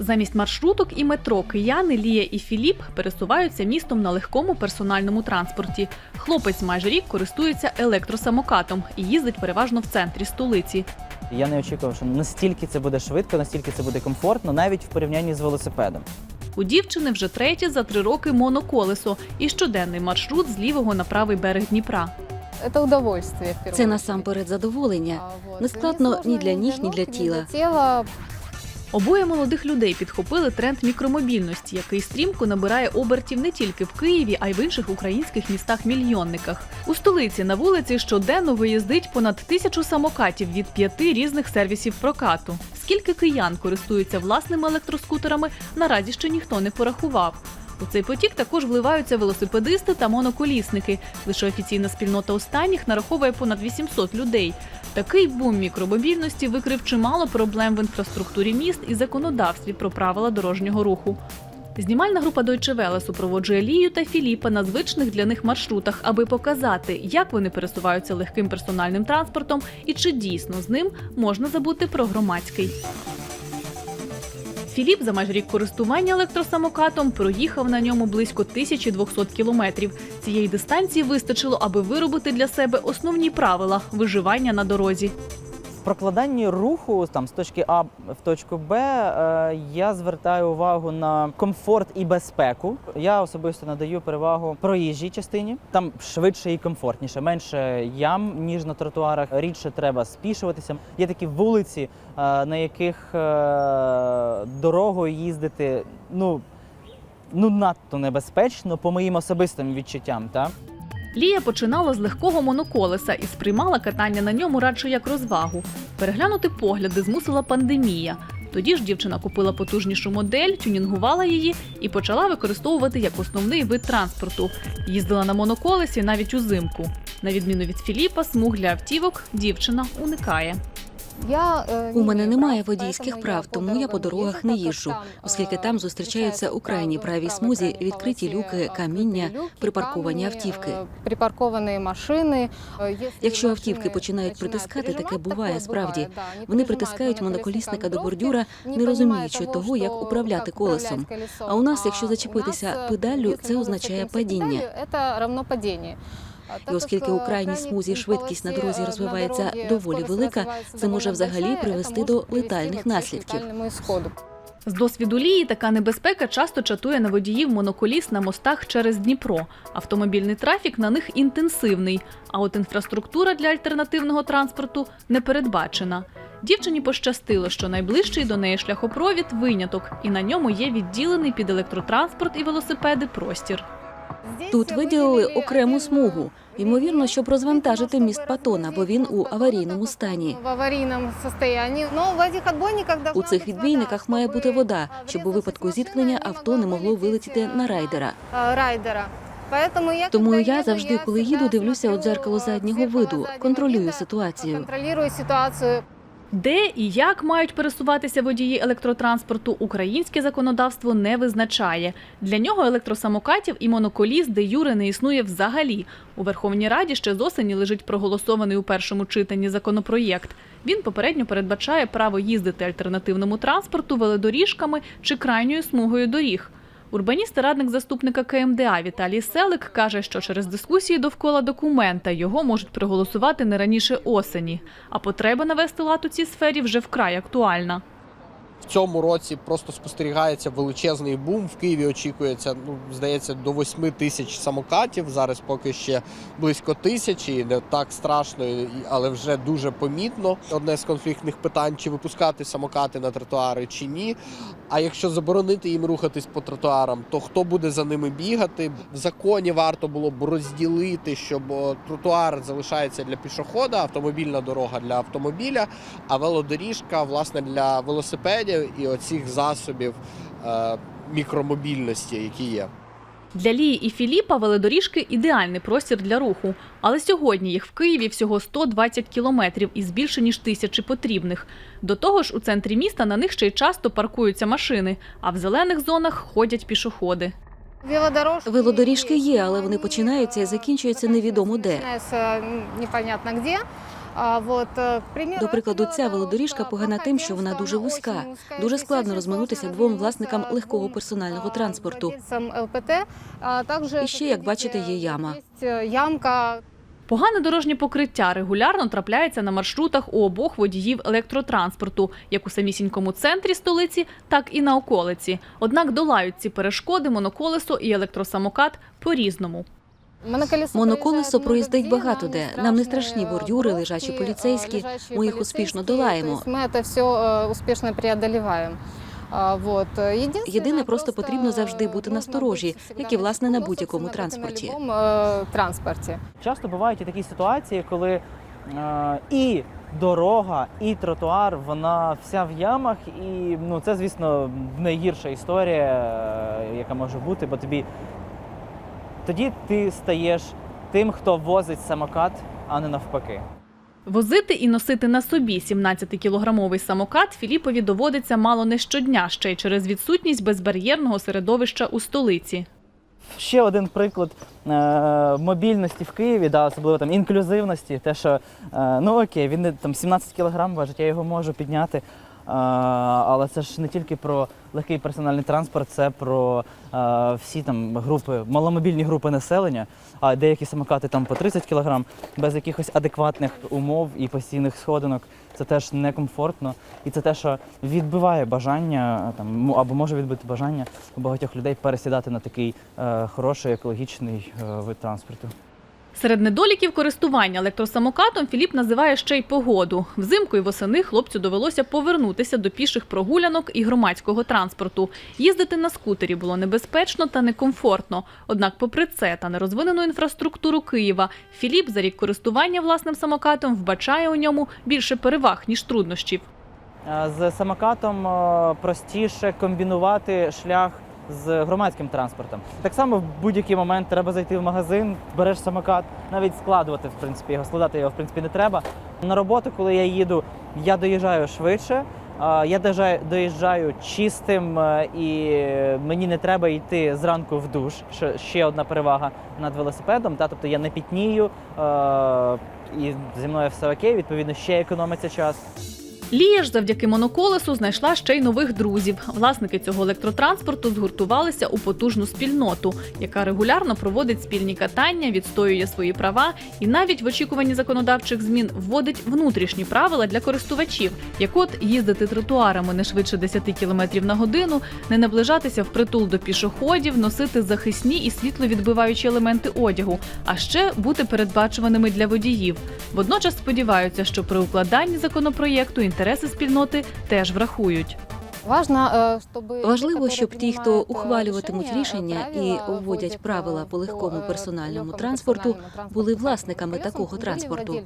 Замість маршруток і метро кияни Лія і Філіп пересуваються містом на легкому персональному транспорті. Хлопець майже рік користується електросамокатом і їздить переважно в центрі столиці. Я не очікував, що настільки це буде швидко, настільки це буде комфортно, навіть в порівнянні з велосипедом. У дівчини вже третє за три роки моноколесо і щоденний маршрут з лівого на правий берег Дніпра. Это удовольствие. Це насамперед задоволення. Не складно ні для ніг, ні для тіла. Обоє молодих людей підхопили тренд мікромобільності, який стрімко набирає обертів не тільки в Києві, а й в інших українських містах-мільйонниках. У столиці на вулиці щоденно виїздить понад тисячу самокатів від п'яти різних сервісів прокату. Скільки киян користуються власними електроскутерами, наразі ще ніхто не порахував. У цей потік також вливаються велосипедисти та моноколісники. Лише офіційна спільнота останніх нараховує понад 800 людей. Такий бум мікромобільності викрив чимало проблем в інфраструктурі міст і законодавстві про правила дорожнього руху. Знімальна група Deutsche Welle супроводжує Лію та Філіпа на звичних для них маршрутах, аби показати, як вони пересуваються легким персональним транспортом і чи дійсно з ним можна забути про громадський. Філіп за майже рік користування електросамокатом проїхав на ньому близько 1200 кілометрів. Цієї дистанції вистачило, аби виробити для себе основні правила виживання на дорозі. Прокладанні руху там з точки А в точку Б е, я звертаю увагу на комфорт і безпеку. Я особисто надаю перевагу проїжджій частині. Там швидше і комфортніше, менше ям ніж на тротуарах. Рідше треба спішуватися. Є такі вулиці, е, на яких е, дорогою їздити ну, ну надто небезпечно по моїм особистим відчуттям. Так? Лія починала з легкого моноколеса і сприймала катання на ньому радше як розвагу. Переглянути погляди змусила пандемія. Тоді ж дівчина купила потужнішу модель, тюнінгувала її і почала використовувати як основний вид транспорту. Їздила на моноколесі навіть узимку. На відміну від Філіпа, смуг для автівок дівчина уникає. Е, У мене немає водійських прав, тому я по дорогах не їжджу, там, оскільки е, там зустрічаються у крайній правій смузі відкриті люки, каміння, припарковані автівки. е, Припарковані машини. Е, Якщо автівки починають притискати, таке буває справді. Вони притискають моноколісника до бордюра, не розуміючи того, як управляти колесом. А у нас, якщо зачепитися педаллю, це означає падіння. Це равно падіння. І оскільки у крайній смузі швидкість на дорозі розвивається доволі велика, це може взагалі привести до летальних наслідків. З досвіду Лії така небезпека часто чатує на водіїв моноколіс на мостах через Дніпро. Автомобільний трафік на них інтенсивний, а от інфраструктура для альтернативного транспорту не передбачена. Дівчині пощастило, що найближчий до неї шляхопровід виняток, і на ньому є відділений під електротранспорт і велосипеди простір. Тут виділили окрему смугу, ймовірно, щоб розвантажити міст Патона, бо він у аварійному стані. В аварійному стані. Ну, У цих відбійниках має бути вода, щоб у випадку зіткнення авто не могло вилетіти на райдера. райдера. Тому я завжди, коли їду, дивлюся у дзеркало заднього виду, контролюю ситуацію. Контролюю ситуацію. Де і як мають пересуватися водії електротранспорту, українське законодавство не визначає. Для нього електросамокатів і моноколіс де юре не існує взагалі. У Верховній Раді ще з осені лежить проголосований у першому читанні законопроєкт. Він попередньо передбачає право їздити альтернативному транспорту велодоріжками чи крайньою смугою доріг. Урбаніст і радник заступника КМДА Віталій Селик каже, що через дискусії довкола документа його можуть проголосувати не раніше осені. А потреба навести лад у цій сфері вже вкрай актуальна. В цьому році просто спостерігається величезний бум. В Києві очікується, ну здається, до 8 тисяч самокатів. Зараз поки ще близько тисячі, не так страшно, але вже дуже помітно. Одне з конфліктних питань: чи випускати самокати на тротуари чи ні. А якщо заборонити їм рухатись по тротуарам, то хто буде за ними бігати? В законі варто було б розділити, щоб тротуар залишається для пішохода, автомобільна дорога для автомобіля, а велодоріжка власне для велосипедів і оцих засобів е, мікромобільності, які є. Для Лії і Філіпа велодоріжки ідеальний простір для руху. Але сьогодні їх в Києві всього 120 кілометрів із більше ніж тисячі потрібних. До того ж, у центрі міста на них ще й часто паркуються машини, а в зелених зонах ходять пішоходи. Велодорожки, Велодоріжки є, але вони починаються і закінчуються невідомо де. Вот, э, До прикладу, ця велодоріжка погана тим, що вона дуже вузька. Дуже складно розминутися двом власникам легкого персонального транспорту. А также, І ще, як бачите, є яма. Ямка, Погане дорожнє покриття регулярно трапляється на маршрутах у обох водіїв електротранспорту, як у самісінькому центрі столиці, так і на околиці. Однак долають ці перешкоди моноколесо і електросамокат по-різному. Моноколесо, Моноколесо проїздить багато де. Нам не страшні бордюри, лежачі поліцейські. Ми їх успішно долаємо. Ми це все э, успішно преодоліваємо. Вот. Єдине, просто потрібно завжди бути насторожі, як і, власне, на будь-якому транспорті. Е, транспорті. Часто бувають і такі ситуації, коли е, і дорога, і тротуар, вона вся в ямах, і ну це, звісно, найгірша історія, е, яка може бути, бо тобі тоді ти стаєш тим, хто возить самокат, а не навпаки. Возити і носити на собі 17-кілограмовий самокат Філіпові доводиться мало не щодня, ще й через відсутність безбар'єрного середовища у столиці. Ще один приклад е, мобільності в Києві, да, особливо там інклюзивності, те, що е, ну окей, він там 17 кілограм важить, я його можу підняти. Але це ж не тільки про легкий персональний транспорт, це про всі там групи, маломобільні групи населення, а деякі самокати там по 30 кілограм без якихось адекватних умов і постійних сходинок. Це теж некомфортно, і це те, що відбиває бажання там або може відбити бажання у багатьох людей пересідати на такий е, хороший екологічний е, вид транспорту. Серед недоліків користування електросамокатом Філіп називає ще й погоду. Взимку і восени хлопцю довелося повернутися до піших прогулянок і громадського транспорту. Їздити на скутері було небезпечно та некомфортно. Однак, попри це та нерозвинену інфраструктуру Києва, Філіп за рік користування власним самокатом вбачає у ньому більше переваг ніж труднощів. З самокатом е, простіше комбінувати шлях з громадським транспортом. Так само в будь-який момент треба зайти в магазин, береш самокат, навіть складувати, в принципі, його складати його в принципі не треба. На роботу, коли я їду, я доїжджаю швидше. Я доїжджаю, чистим е, і мені не треба йти зранку в душ. Ще одна перевага над велосипедом. Та тобто я не пітнію е, і зі мною все окей. Відповідно, ще економиться час. Лія ж завдяки моноколесу знайшла ще й нових друзів. Власники цього електротранспорту згуртувалися у потужну спільноту, яка регулярно проводить спільні катання, відстоює свої права і навіть в очікуванні законодавчих змін вводить внутрішні правила для користувачів, як от їздити тротуарами не швидше 10 км на годину, не наближатися впритул до пішоходів, носити захисні і світловідбиваючі елементи одягу, а ще бути передбачуваними для водіїв. Водночас сподіваються, що при укладанні законопроєкту інтереси спільноти теж врахують. Важливо, щоб ті, хто ухвалюватимуть рішення і вводять правила по легкому персональному транспорту, були власниками такого транспорту.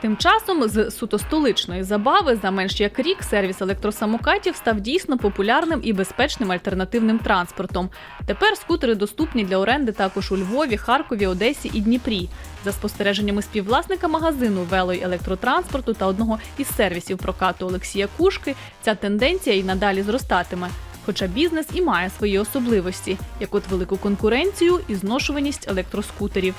Тим часом з суто столичної забави за менш як рік сервіс електросамокатів став дійсно популярним і безпечним альтернативним транспортом. Тепер скутери доступні для оренди також у Львові, Харкові, Одесі і Дніпрі. За спостереженнями співвласника магазину вело електротранспорту та одного із сервісів прокату Олексія Кушки, ця тенденція і надалі зростатиме. Хоча бізнес і має свої особливості, як от велику конкуренцію і зношуваність електроскутерів.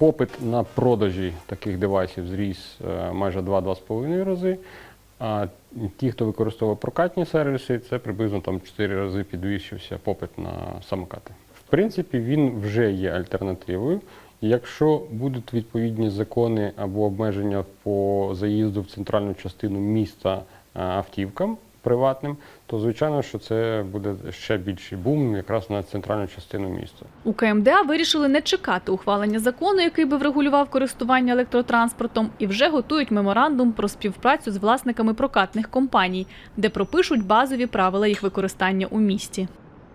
Попит на продажі таких девайсів зріс е, майже 2-2,5 рази. А ті, хто використовує прокатні сервіси, це приблизно там 4 рази підвищився попит на самокати. В принципі, він вже є альтернативою. Якщо будуть відповідні закони або обмеження по заїзду в центральну частину міста е, автівкам приватним, то звичайно, що це буде ще більший бум якраз на центральну частину міста. У КМДА вирішили не чекати ухвалення закону, який би врегулював користування електротранспортом, і вже готують меморандум про співпрацю з власниками прокатних компаній, де пропишуть базові правила їх використання у місті.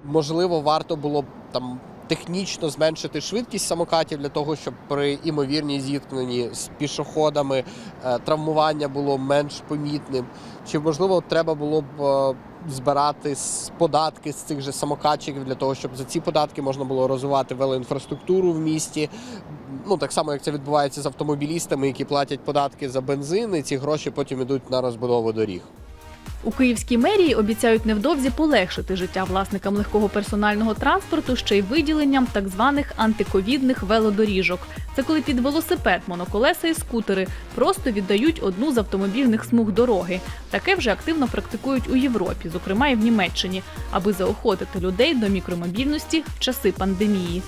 Можливо, варто було б там технічно зменшити швидкість самокатів для того, щоб при імовірній зіткненні з пішоходами е, травмування було менш помітним. Чи можливо треба було б е, збирати податки з цих же самокатчиків для того, щоб за ці податки можна було розвивати велоінфраструктуру в місті? Ну так само як це відбувається з автомобілістами, які платять податки за бензин, і ці гроші потім йдуть на розбудову доріг. У київській мерії обіцяють невдовзі полегшити життя власникам легкого персонального транспорту ще й виділенням так званих антиковідних велодоріжок. Це коли під велосипед, моноколеса і скутери просто віддають одну з автомобільних смуг дороги. Таке вже активно практикують у Європі, зокрема і в Німеччині, аби заохотити людей до мікромобільності в часи пандемії.